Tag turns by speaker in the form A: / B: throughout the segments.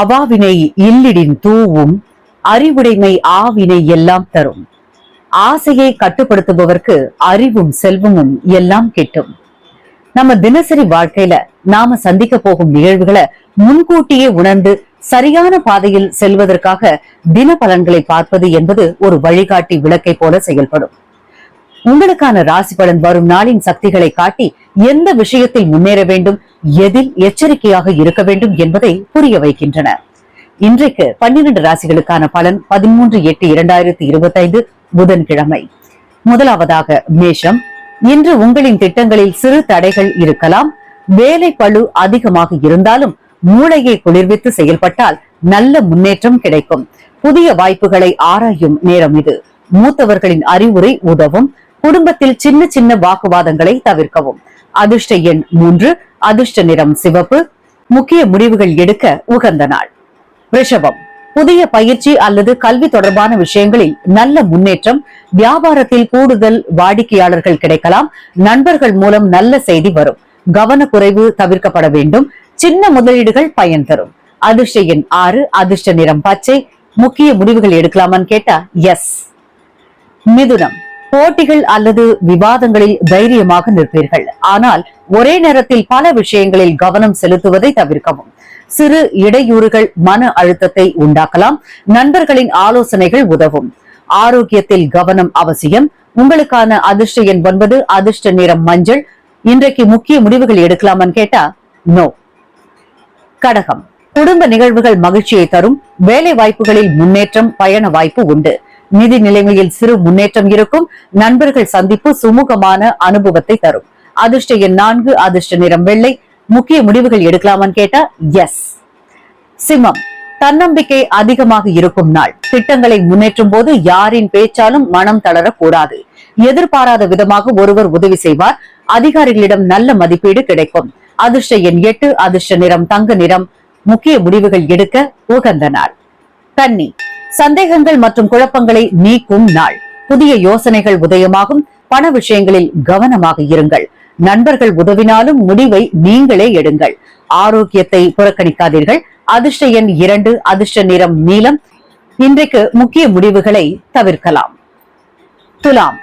A: அவாவினை இல்லிடின் தூவும் அறிவுடைமை ஆவினை எல்லாம் தரும். ஆசையை கட்டுப்படுத்துபவர்க்கு அறிவும் செல்வமும் எல்லாம் கிட்டும். நம்ம தினசரி வாழ்க்கையில நாம சந்திக்க போகும் நிகழ்வுகளை முன்கூட்டியே உணர்ந்து சரியான பாதையில் செல்வதற்காக தின பலன்களை பார்ப்பது என்பது ஒரு வழிகாட்டி விளக்கை போல செயல்படும். உங்களுக்கான ராசி பலன் வரும் நாளின் சக்திகளை காட்டி எந்த விஷயத்தில் முன்னேற வேண்டும் எதில் எச்சரிக்கையாக இருக்க வேண்டும் என்பதை புரிய வைக்கின்றன. இன்றைக்கு பன்னிரண்டு ராசிகளுக்கான பலன் பதிமூன்று எட்டு இரண்டாயிரத்தி இருபத்தி ஐந்து புதன்கிழமை. முதலாவதாக மேஷம். இன்று உங்களின் திட்டங்களில் சிறு தடைகள் இருக்கலாம். வேலை பளு அதிகமாக இருந்தாலும் மூளையை குளிர்வித்து செயல்பட்டால் நல்ல முன்னேற்றம் கிடைக்கும். புதிய வாய்ப்புகளை ஆராயும் நேரம் இது. மூத்தவர்களின் அறிவுரை உதவும். குடும்பத்தில் சின்ன சின்ன வாக்குவாதங்களை தவிர்க்கவும். அதிர்ஷ்ட எண் மூன்று அதிர்ஷ்ட நிறம் சிவப்பு. முக்கிய முடிவுகள் எடுக்க உகந்த நாள். ரிஷபம். புதிய பயிற்சி அல்லது கல்வி தொடர்பான விஷயங்களில் நல்ல முன்னேற்றம் வியாபாரத்தில் கூடுதல் வாடிக்கையாளர்கள் கிடைக்கலாம் நண்பர்கள் மூலம் நல்ல செய்தி வரும் கவனக்குறைவு தவிர்க்கப்பட வேண்டும் சின்ன முதலீடுகள் பயன் தரும். அதிர்ஷ்ட எண் ஆறு அதிர்ஷ்ட நிறம் பச்சை. முக்கிய முடிவுகள் எடுக்கலாமான்னு கேட்டா எஸ் மிதுனம். போட்டிகள் அல்லது விவாதங்களில் தைரியமாக நிற்பீர்கள். ஆனால் ஒரே நேரத்தில் பல விஷயங்களில் கவனம் செலுத்துவதை தவிர்க்கவும். சிறு இடையூறுகள் மன அழுத்தத்தை உண்டாக்கலாம். நண்பர்களின் ஆலோசனைகள் உதவும். ஆரோக்கியத்தில் கவனம் அவசியம். உங்களுக்கான அதிர்ஷ்ட எண் ஒன்பது அதிர்ஷ்ட நிறம் மஞ்சள். இன்றைக்கு முக்கிய முடிவுகள் எடுக்கலாமான்னு கேட்டா நோ கடகம். குடும்ப நிகழ்வுகள் மகிழ்ச்சியை தரும். வேலை வாய்ப்புகளில் முன்னேற்றம் பயண வாய்ப்பு உண்டு. நிதி நிலைமையில் சிறு முன்னேற்றம் இருக்கும். நண்பர்கள் சந்திப்பு சுமூகமான அனுபவத்தை தரும். அதிர்ஷ்ட எண் நான்கு அதிர்ஷ்ட நிறம் வெள்ளை. முக்கிய முடிவுகள் எடுக்கலாமான்னு கேட்டா எஸ் சிம்மம் தன்னம்பிக்கை அதிகமாக இருக்கும் நாள். திட்டங்களை முன்னேற்றும் போது யாரின் பேச்சாலும் மனம் தளரக்கூடாது. எதிர்பாராத விதமாக ஒருவர் உதவி செய்வார். அதிகாரிகளிடம் நல்ல மதிப்பீடு கிடைக்கும். அதிர்ஷ்ட எண் எட்டு அதிர்ஷ்ட நிறம் தங்க நிறம். முக்கிய முடிவுகள் எடுக்க உகந்த நாள். கன்னி சந்தேகங்கள் மற்றும் குழப்பங்களை நீக்கும் நாள். புதிய யோசனைகள் உதயமாகும். பண விஷயங்களில் கவனமாக இருங்கள். நண்பர்கள் உதவினாலும் முடிவை நீங்களே எடுங்கள். ஆரோக்கியத்தை புறக்கணிக்காதீர்கள். அதிர்ஷ்ட எண் இரண்டு அதிர்ஷ்ட நிறம் நீலம். இன்றைக்கு முக்கிய முடிவுகளை தவிர்க்கலாம். துலாம்.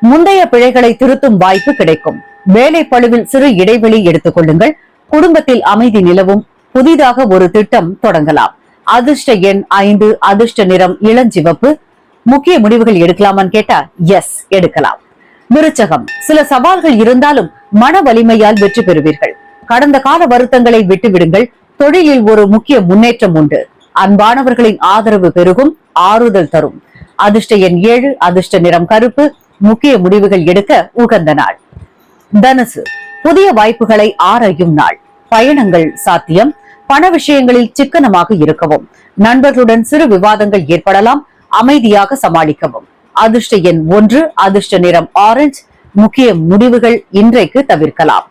A: முந்தைய பிழைகளை திருத்தும் வாய்ப்பு கிடைக்கும். வேலை பழுவில் சிறு இடைவெளி எடுத்துக் கொள்ளுங்கள். குடும்பத்தில் அமைதி நிலவும். புதிதாக ஒரு திட்டம் தொடங்கலாம். அதிர்ஷ்ட எண் ஐந்து அதிர்ஷ்ட நிறம் இளஞ்சிவப்பு. முக்கிய முடிவுகள் எடுக்கலாமான்னு கேட்டா எஸ் எடுக்கலாம். விருச்சகம் சில சவால்கள் இருந்தாலும் மன வலிமையால் வெற்றி பெறுவீர்கள். கடந்த கால வருத்தங்களை விட்டுவிடுங்கள். தொழிலில் ஒரு முக்கிய முன்னேற்றம் உண்டு. அன்பானவர்களின் ஆதரவு பெருகும் ஆறுதல் தரும். அதிர்ஷ்ட எண் ஏழு அதிர்ஷ்ட நிறம் கருப்பு. முக்கிய முடிவுகள் எடுக்க உகந்த நாள். தனுசு புதிய வாய்ப்புகளை ஆராயும் நாள். பயணங்கள் சாத்தியம். பண விஷயங்களில் சிக்கனமாக இருக்கவும் நண்பர்களுடன் சிறு விவாதங்கள் ஏற்படலாம் அமைதியாக சமாளிக்கவும். அதிர்ஷ்ட எண் ஒன்று அதிர்ஷ்ட நிறம் ஆரஞ்சு. முக்கிய முடிவுகள் இன்றைக்கு தவிர்க்கலாம்.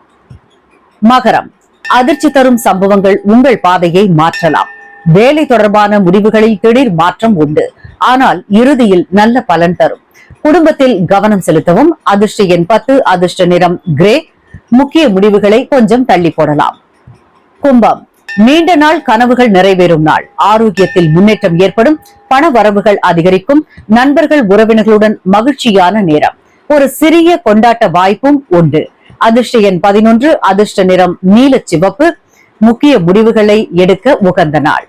A: மகரம். அதிர்ச்சி தரும் சம்பவங்கள் உங்கள் பாதையை மாற்றலாம். வேலை தொடர்பான முடிவுகளில் திடீர் மாற்றம் உண்டு. ஆனால் இறுதியில் நல்ல பலன் தரும். குடும்பத்தில் கவனம் செலுத்தவும் அதிர்ஷ்ட எண் பத்து அதிர்ஷ்ட நிறம் கிரே. முக்கிய முடிவுகளை கொஞ்சம் தள்ளி போடலாம். கும்பம். நீண்ட நாள் கனவுகள் நிறைவேறும் நாள். ஆரோக்கியத்தில் முன்னேற்றம் ஏற்படும். பண வரவுகள் அதிகரிக்கும். நண்பர்கள் உறவினர்களுடன் மகிழ்ச்சியான நேரம். ஒரு சிறிய கொண்டாட்ட வாய்ப்பும் உண்டு. அதிர்ஷ்ட எண் பதினொன்று அதிர்ஷ்ட நிறம் நீல சிவப்பு முக்கிய முடிவுகளை எடுக்க உகந்த நாள்.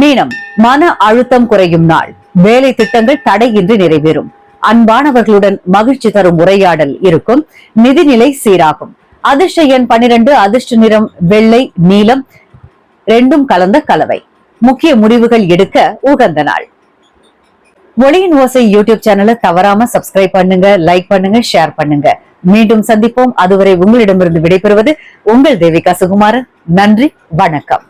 A: மீனம் மன அழுத்தம் குறையும் நாள். வேலை திட்டங்கள் தடையின்றி நிறைவேறும். அன்பானவர்களுடன் மகிழ்ச்சி தரும் உரையாடல் இருக்கும். நிதிநிலை சீராகும். அதிர்ஷ்ட எண் பன்னிரண்டு அதிர்ஷ்ட நிறம் வெள்ளை நீலம் ரெண்டும் கலந்த கலவை. முக்கிய முடிவுகள் எடுக்க உகந்த நாள். ஒளியின் ஓசை யூடியூப் சேனலை தவறாம சப்ஸ்கிரைப் பண்ணுங்க லைக் பண்ணுங்க ஷேர் பண்ணுங்க. மீண்டும் சந்திப்போம். அதுவரை உங்களிடமிருந்து விடைபெறுவது உங்கள் தேவிகா சுகுமாரன். நன்றி வணக்கம்.